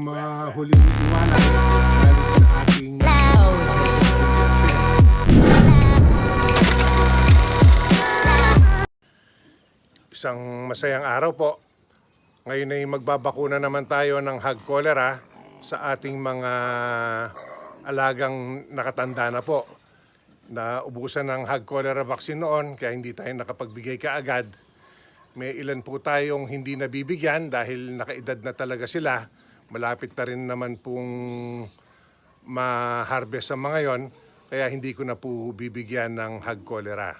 mga huling iwanan galing sa ating Isang masayang araw po. Ngayon ay magbabakuna naman tayo ng hog cholera sa ating mga alagang nakatanda na po. Na ubusan ng hog cholera vaccine noon kaya hindi tayo nakapagbigay kaagad. May ilan po tayong hindi nabibigyan dahil nakaedad na talaga sila. Malapit na rin naman pong ma-harvest ang mga yon kaya hindi ko na po bibigyan ng hog cholera.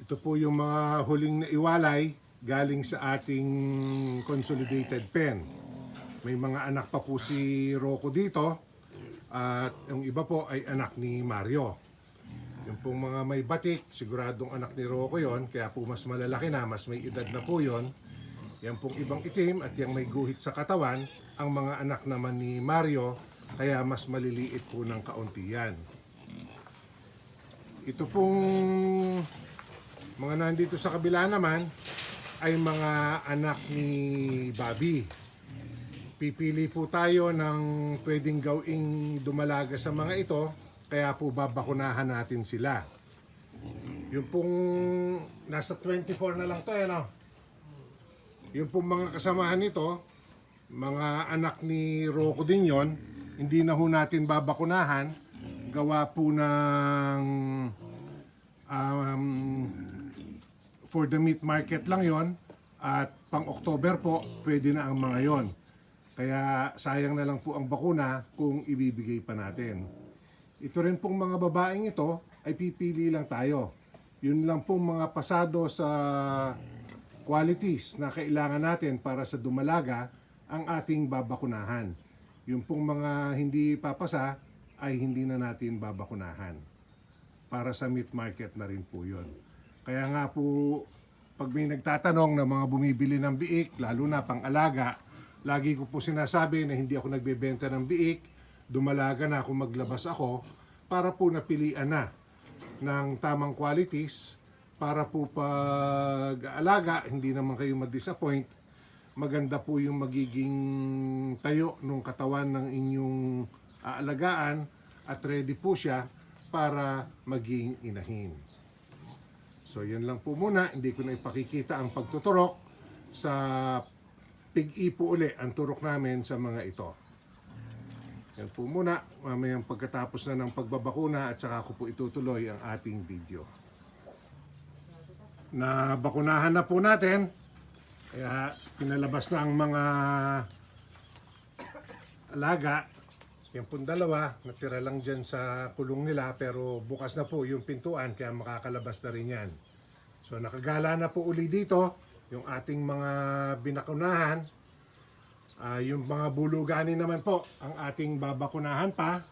Ito po yung mga huling naiwalay galing sa ating consolidated pen. May mga anak pa po si Rocco dito at yung iba po ay anak ni Mario. Yung pong mga may batik, siguradong anak ni Rocco yon, kaya po mas malalaki na, mas may edad na po yon. Yan pong ibang itim at yung may guhit sa katawan, ang mga anak naman ni Mario, kaya mas maliliit po ng kaunti yan. Ito pong mga nandito sa kabila naman ay mga anak ni Bobby. Pipili po tayo ng pwedeng gawing dumalaga sa mga ito, kaya po babakunahan natin sila. Yung pong nasa 24 na lang to, ano? Yung pong mga kasamahan nito, mga anak ni Rocco din yon, hindi na ho natin babakunahan, gawa po ng um, for the meat market lang yon at pang October po pwede na ang mga yon. Kaya sayang na lang po ang bakuna kung ibibigay pa natin. Ito rin pong mga babaeng ito ay pipili lang tayo. Yun lang pong mga pasado sa qualities na kailangan natin para sa dumalaga ang ating babakunahan. Yung pong mga hindi papasa ay hindi na natin babakunahan para sa meat market na rin po yun. Kaya nga po, pag may nagtatanong na mga bumibili ng biik, lalo na pang alaga, lagi ko po sinasabi na hindi ako nagbebenta ng biik, dumalaga na kung maglabas ako, para po napilian na ng tamang qualities, para po pag alaga, hindi naman kayo ma-disappoint, maganda po yung magiging tayo ng katawan ng inyong aalagaan at ready po siya para maging inahin. So yun lang po muna, hindi ko na ipakikita ang pagtuturok sa pig-ipo uli ang turok namin sa mga ito. Yan po muna, mamayang pagkatapos na ng pagbabakuna at saka ko po itutuloy ang ating video. Na bakunahan na po natin, kaya pinalabas na ang mga alaga. Yan pong dalawa, natira lang dyan sa kulong nila pero bukas na po yung pintuan kaya makakalabas na rin yan. So nakagala na po uli dito yung ating mga binakunahan. Ah, yung mga bulugani naman po ang ating babakunahan pa.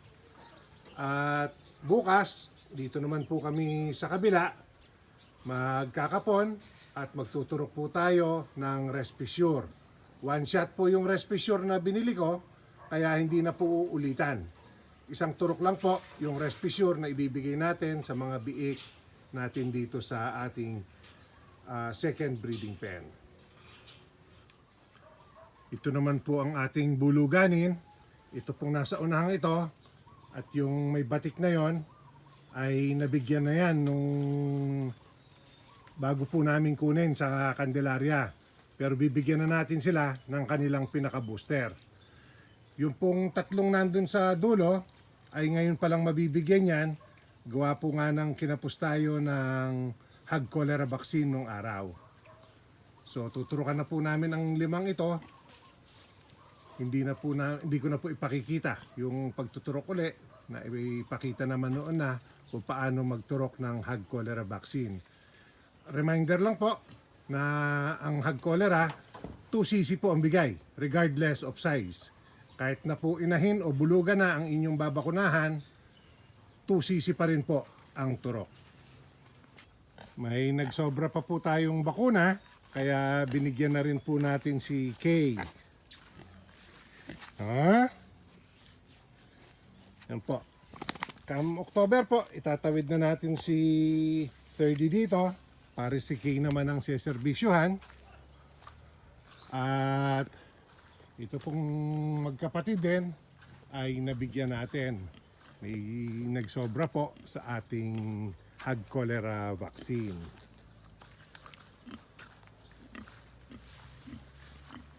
At bukas, dito naman po kami sa kabila, magkakapon at magtuturok po tayo ng Respisure. One shot po yung Respisure na binili ko, kaya hindi na po uulitan. Isang turok lang po yung Respisure na ibibigay natin sa mga biik natin dito sa ating ah, second breeding pen. Ito naman po ang ating buluganin. Ito pong nasa unahang ito. At yung may batik na yon ay nabigyan na yan nung bago po namin kunin sa Candelaria. Pero bibigyan na natin sila ng kanilang pinaka-booster. Yung pong tatlong nandun sa dulo ay ngayon palang mabibigyan yan. Gawa po nga ng kinapos tayo ng hog cholera vaccine nung araw. So tuturukan na po namin ang limang ito hindi na po na hindi ko na po ipakikita yung pagtuturok uli na ipakita naman noon na kung paano magturok ng hog cholera vaccine. Reminder lang po na ang hog cholera 2 cc po ang bigay regardless of size. Kahit na po inahin o bulugan na ang inyong babakunahan, 2 cc pa rin po ang turok. May nagsobra pa po tayong bakuna kaya binigyan na rin po natin si Kay. Ha? Yan po. Come October po, itatawid na natin si 30 dito. Para si Kay naman ang seserbisyuhan. At Ito pong magkapatid din ay nabigyan natin. May nagsobra po sa ating hag cholera vaccine.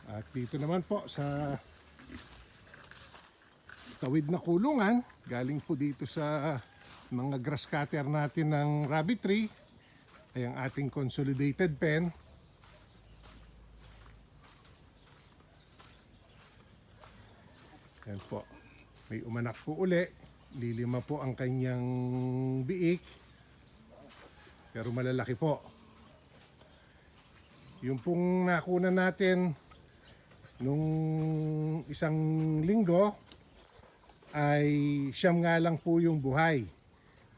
At dito naman po sa tawid na kulungan, galing po dito sa mga grass cutter natin ng rabbit tree, ay ang ating consolidated pen. Yan po. May umanak po uli. Lilima po ang kanyang biik. Pero malalaki po. Yung pong nakuna natin nung isang linggo ay siyam nga lang po yung buhay.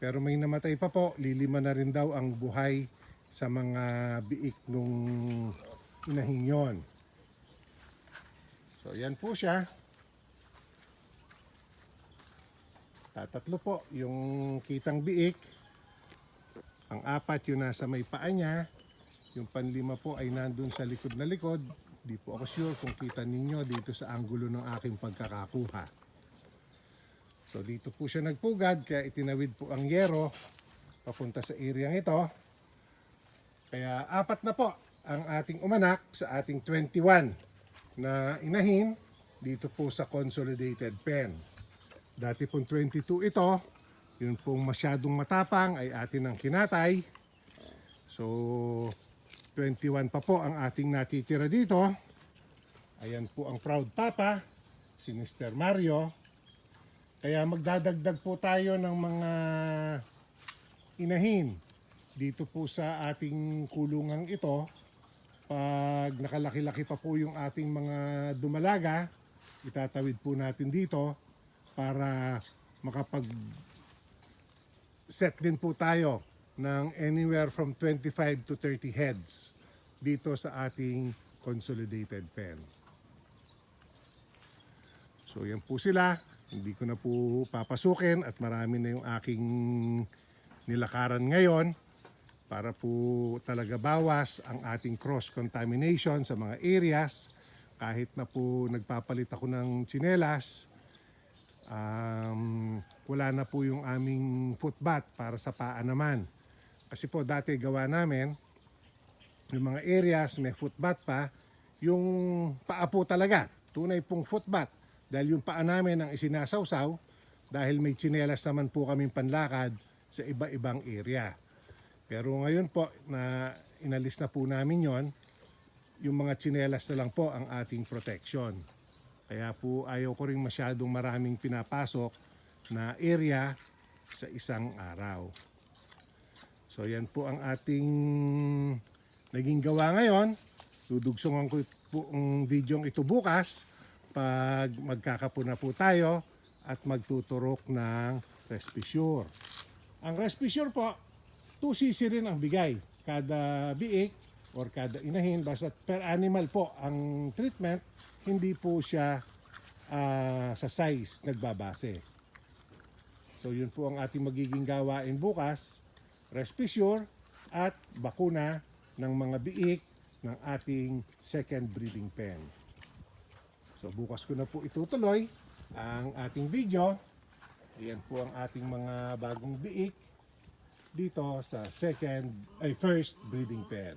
Pero may namatay pa po, lilima na rin daw ang buhay sa mga biik nung inahing yon. So yan po siya. Tatatlo po yung kitang biik. Ang apat yung nasa may paa niya. Yung panlima po ay nandun sa likod na likod. Di po ako sure kung kita ninyo dito sa anggulo ng aking pagkakakuha. So dito po siya nagpugad kaya itinawid po ang yero papunta sa area ito. Kaya apat na po ang ating umanak sa ating 21 na inahin dito po sa consolidated pen. Dati pong 22 ito, yun pong masyadong matapang ay atin ang kinatay. So 21 pa po ang ating natitira dito. Ayan po ang proud papa, si Mr. Mario. Kaya magdadagdag po tayo ng mga inahin dito po sa ating kulungang ito. Pag nakalaki-laki pa po yung ating mga dumalaga, itatawid po natin dito para makapag set din po tayo ng anywhere from 25 to 30 heads dito sa ating consolidated pen. So yan po sila. Hindi ko na po papasukin at marami na yung aking nilakaran ngayon para po talaga bawas ang ating cross-contamination sa mga areas. Kahit na po nagpapalit ako ng tsinelas, um, wala na po yung aming footbath para sa paa naman. Kasi po dati gawa namin, yung mga areas may footbath pa, yung paa po talaga, tunay pong footbath. Dahil yung paa namin ang isinasawsaw, dahil may tsinelas naman po kaming panlakad sa iba-ibang area. Pero ngayon po na inalis na po namin yon, yung mga tsinelas na lang po ang ating protection. Kaya po ayaw ko rin masyadong maraming pinapasok na area sa isang araw. So yan po ang ating naging gawa ngayon. Dudugsungan ko po ang video ito bukas pag magkakapuna po tayo at magtuturok ng Respisure. Ang Respisure po, 2cc rin ang bigay. Kada biik or kada inahin, basta per animal po ang treatment, hindi po siya ah, sa size nagbabase. So yun po ang ating magiging gawain bukas, Respisure at bakuna ng mga biik ng ating second breeding pen. So bukas ko na po itutuloy ang ating video. Ayan po ang ating mga bagong biik dito sa second ay first breeding pen.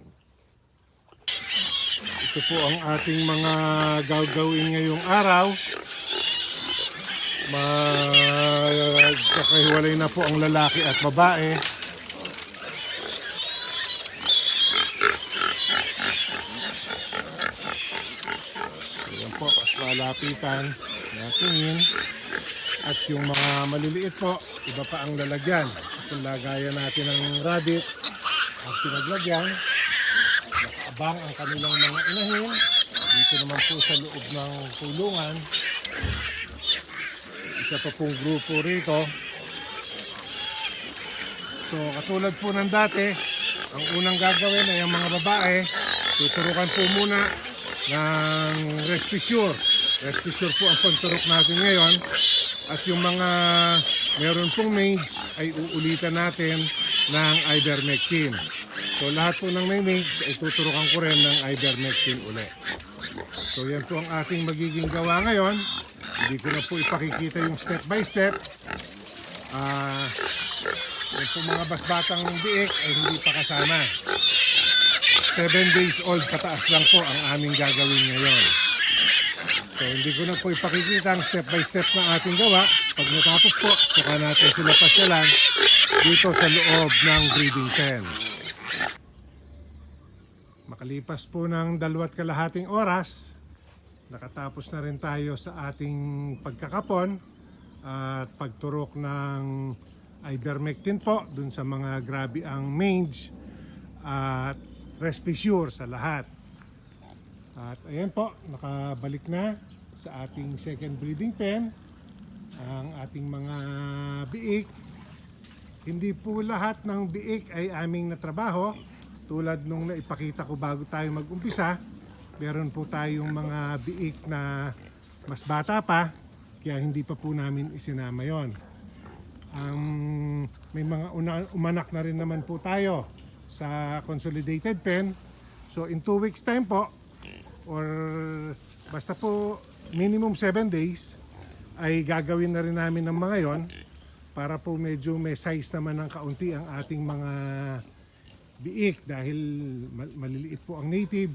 Ito po ang ating mga gagawin ngayong araw. Magkakahiwalay na po ang lalaki at babae. Ayan po, as malapitan natin yun. At yung mga maliliit po, iba pa ang lalagyan. Kung lagayan natin ng rabbit, ang pinaglagyan, nakaabang ang kanilang mga inahin. Dito naman po sa loob ng kulungan. Isa pa pong grupo rito. So katulad po ng dati, ang unang gagawin ay ang mga babae, tuturukan po muna ng Respisure. Respisure po ang pagturok natin ngayon. At yung mga meron pong maids ay uulitan natin ng ivermectin. So lahat po ng may maids ay tuturukan ko rin ng ivermectin uli. So yan po ang ating magiging gawa ngayon. Hindi ko na po ipakikita yung step by step. Ah, yung po mga basbatang biik ay hindi pa kasama. 7 days old pataas lang po ang aming gagawin ngayon. So hindi ko na po ipakikita ang step by step ng ating gawa. Pag natapos po, saka natin sila pasyalan dito sa loob ng breeding pen. Makalipas po ng dalawat kalahating oras, nakatapos na rin tayo sa ating pagkakapon at pagturok ng ivermectin po dun sa mga grabe ang mange at respissure sa lahat. At ayan po, nakabalik na sa ating second breeding pen ang ating mga biik. Hindi po lahat ng biik ay aming natrabaho. Tulad nung naipakita ko bago tayo mag-umpisa, meron po tayong mga biik na mas bata pa, kaya hindi pa po namin isinama yon. Ang may mga una- umanak na rin naman po tayo sa consolidated pen. So in two weeks time po, or basta po minimum 7 days, ay gagawin na rin namin ng mga yon para po medyo may size naman ng kaunti ang ating mga biik dahil mal- maliliit po ang native.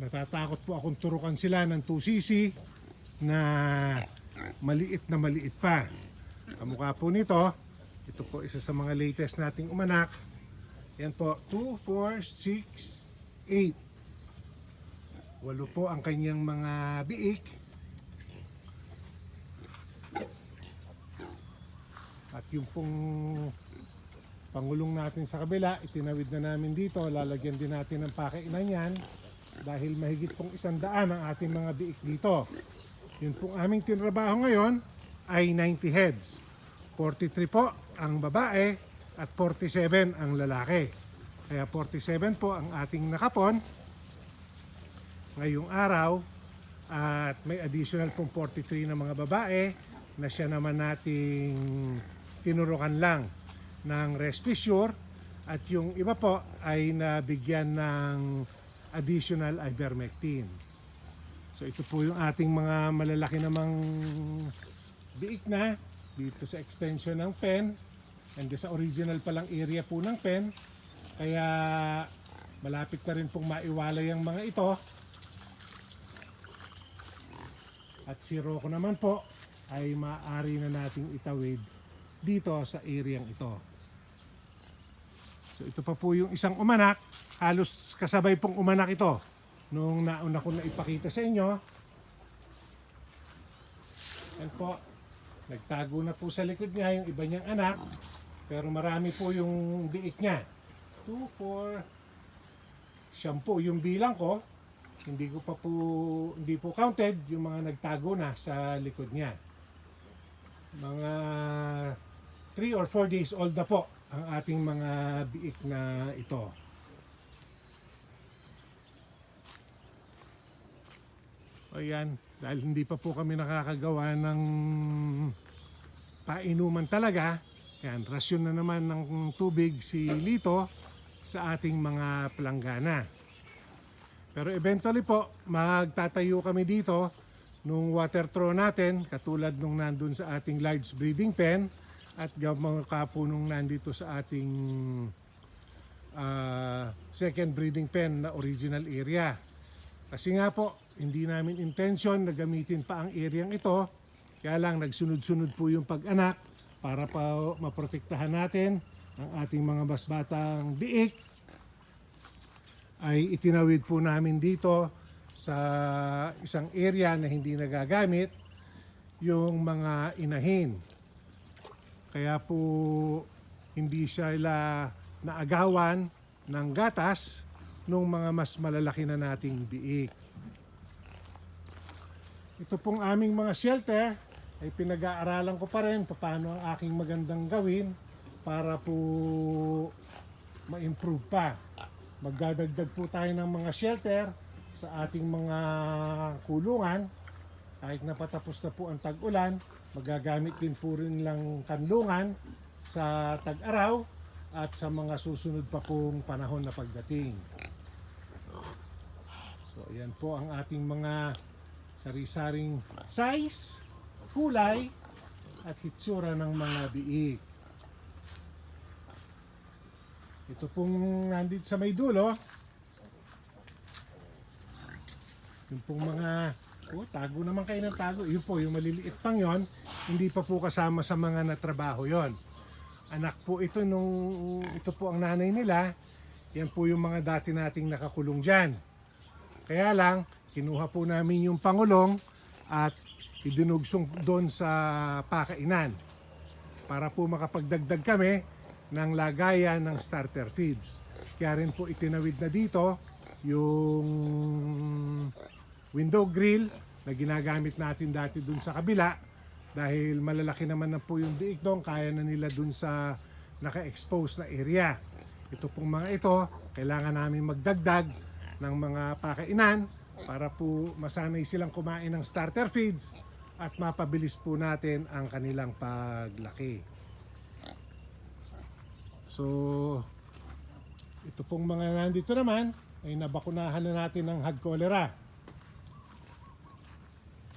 Natatakot po akong turukan sila ng 2cc na maliit na maliit pa. Kamukha po nito, ito po isa sa mga latest nating umanak. Yan po, 2, 4, 6, 8. Walo po ang kanyang mga biik. At yung pong pangulong natin sa kabila, itinawid na namin dito. Lalagyan din natin ng pakainan yan dahil mahigit pong isang daan ang ating mga biik dito. Yun pong aming tinrabaho ngayon ay 90 heads. 43 po ang babae at 47 ang lalaki. Kaya 47 po ang ating nakapon ngayong araw. At may additional pong 43 na mga babae na siya naman nating tinurukan lang ng Respissure at yung iba po ay nabigyan ng additional ivermectin. So ito po yung ating mga malalaki namang biik na dito sa extension ng pen. And sa original palang area po ng pen. Kaya malapit na rin pong maiwalay ang mga ito at si Rocco naman po ay maaari na nating itawid dito sa area ito. So ito pa po yung isang umanak, halos kasabay pong umanak ito nung nauna ko na ipakita sa inyo. Yan po, nagtago na po sa likod niya yung iba niyang anak, pero marami po yung biik niya. 2, 4, siyam po yung bilang ko, hindi ko pa po hindi po counted yung mga nagtago na sa likod niya. Mga 3 or 4 days old na po ang ating mga biik na ito. O yan, dahil hindi pa po kami nakakagawa ng painuman talaga, yan, rasyon na naman ng tubig si Lito sa ating mga planggana. Pero eventually po, magtatayo kami dito nung water trough natin, katulad nung nandun sa ating large breeding pen at ga- mga kapunong nandito sa ating ah, second breeding pen na original area. Kasi nga po, hindi namin intention na gamitin pa ang area ito, kaya lang nagsunod-sunod po yung pag-anak para pa maprotektahan natin ang ating mga basbatang biik ay itinawid po namin dito sa isang area na hindi nagagamit yung mga inahin. Kaya po hindi sila naagawan ng gatas nung mga mas malalaki na nating biik. Ito pong aming mga shelter ay pinag-aaralan ko pa rin paano ang aking magandang gawin para po ma-improve pa. Magdadagdag po tayo ng mga shelter sa ating mga kulungan. Kahit napatapos na po ang tag-ulan, magagamit din po rin lang kanlungan sa tag-araw at sa mga susunod pa pong panahon na pagdating. So, ayan po ang ating mga sari-saring size, kulay, at hitsura ng mga biik. Ito pong nandito sa may dulo, yung pong mga, oh, tago naman kayo ng tago. Yun po, yung maliliit pang yon, hindi pa po kasama sa mga natrabaho yon. Anak po ito nung, ito po ang nanay nila, yan po yung mga dati nating nakakulong dyan. Kaya lang, kinuha po namin yung pangulong at idinugsong doon sa pakainan para po makapagdagdag kami ng lagayan ng starter feeds. Kaya rin po itinawid na dito yung window grill na ginagamit natin dati dun sa kabila dahil malalaki naman na po yung biik doon, kaya na nila dun sa naka-expose na area. Ito pong mga ito, kailangan namin magdagdag ng mga pakainan para po masanay silang kumain ng starter feeds at mapabilis po natin ang kanilang paglaki. So, ito pong mga nandito naman ay nabakunahan na natin ng hag cholera.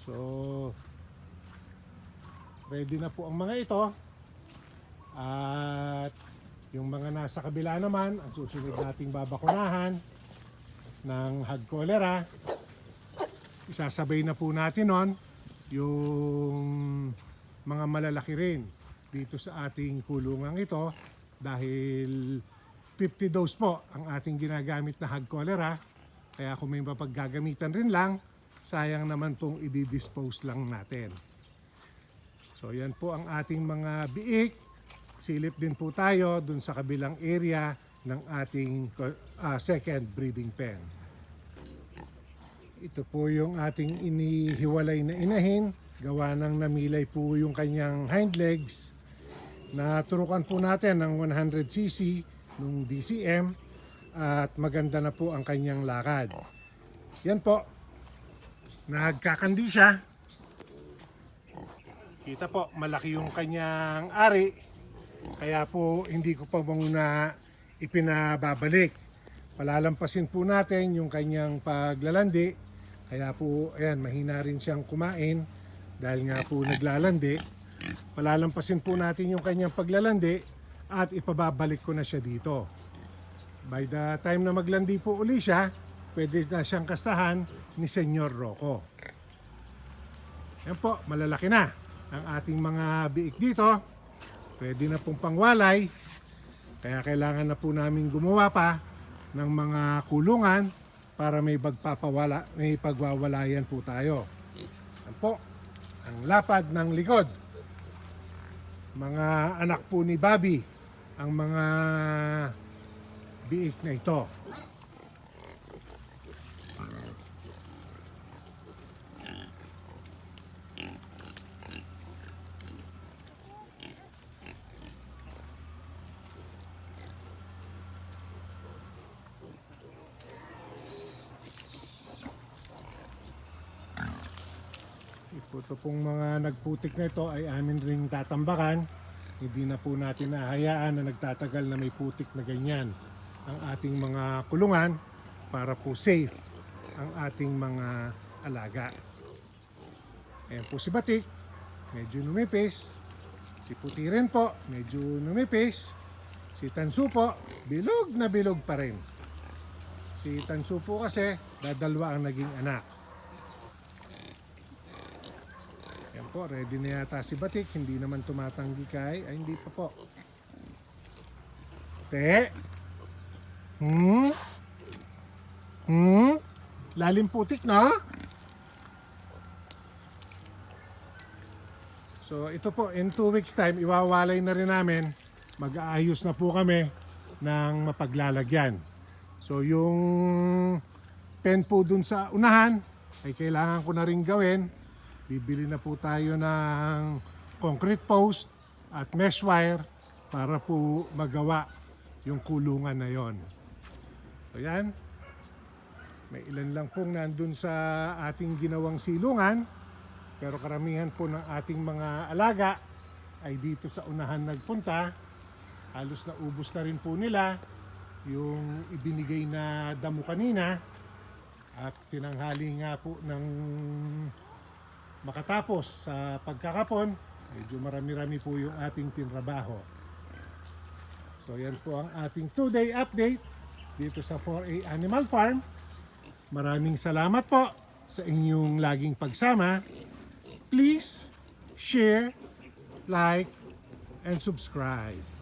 So, ready na po ang mga ito. At yung mga nasa kabila naman, ang susunod nating babakunahan ng hag cholera. Isasabay na po natin nun yung mga malalaki rin dito sa ating kulungang ito dahil 50 dose po ang ating ginagamit na hag cholera. Kaya kung may mapaggagamitan rin lang, sayang naman pong i-dispose lang natin. So yan po ang ating mga biik. Silip din po tayo dun sa kabilang area ng ating ah, second breeding pen. Ito po yung ating inihiwalay na inahin. Gawa ng namilay po yung kanyang hind legs. Naturukan po natin ng 100cc nung DCM at maganda na po ang kanyang lakad. Yan po. Nagkakandi siya. Kita po, malaki yung kanyang ari. Kaya po hindi ko pa muna ipinababalik. Palalampasin po natin yung kanyang paglalandi. Kaya po, ayan, mahina rin siyang kumain dahil nga po naglalandi. Palalampasin po natin yung kanyang paglalandi at ipababalik ko na siya dito. By the time na maglandi po uli siya, pwede na siyang kastahan ni Senyor Rocco. Yan po, malalaki na ang ating mga biik dito. Pwede na pong pangwalay. Kaya kailangan na po namin gumawa pa ng mga kulungan para may pagpapawala, may pagwawalayan po tayo. Yan po, ang lapad ng likod. Mga anak po ni Bobby, ang mga biik na ito. Ito pong mga nagputik na ito ay amin ring tatambakan. Hindi na po natin nahayaan na nagtatagal na may putik na ganyan ang ating mga kulungan para po safe ang ating mga alaga. Ayan po si Batik, medyo numipis. Si Puti rin po, medyo numipis. Si Tansu po, bilog na bilog pa rin. Si Tansu po kasi, dadalwa ang naging anak. Yan po, ready na yata si Batik. Hindi naman tumatanggi kay. Ay, hindi pa po. Te? Hmm? Hmm? Lalim putik na? So, ito po, in two weeks time, iwawalay na rin namin. Mag-aayos na po kami ng mapaglalagyan. So, yung pen po dun sa unahan, ay kailangan ko na rin gawin bibili na po tayo ng concrete post at mesh wire para po magawa yung kulungan na yon. So yan, may ilan lang pong nandun sa ating ginawang silungan pero karamihan po ng ating mga alaga ay dito sa unahan nagpunta. Halos na ubos na rin po nila yung ibinigay na damo kanina. At tinanghali nga po ng makatapos sa pagkakapon, medyo marami-rami po yung ating tinrabaho. So yan po ang ating two-day update dito sa 4A Animal Farm. Maraming salamat po sa inyong laging pagsama. Please share, like, and subscribe.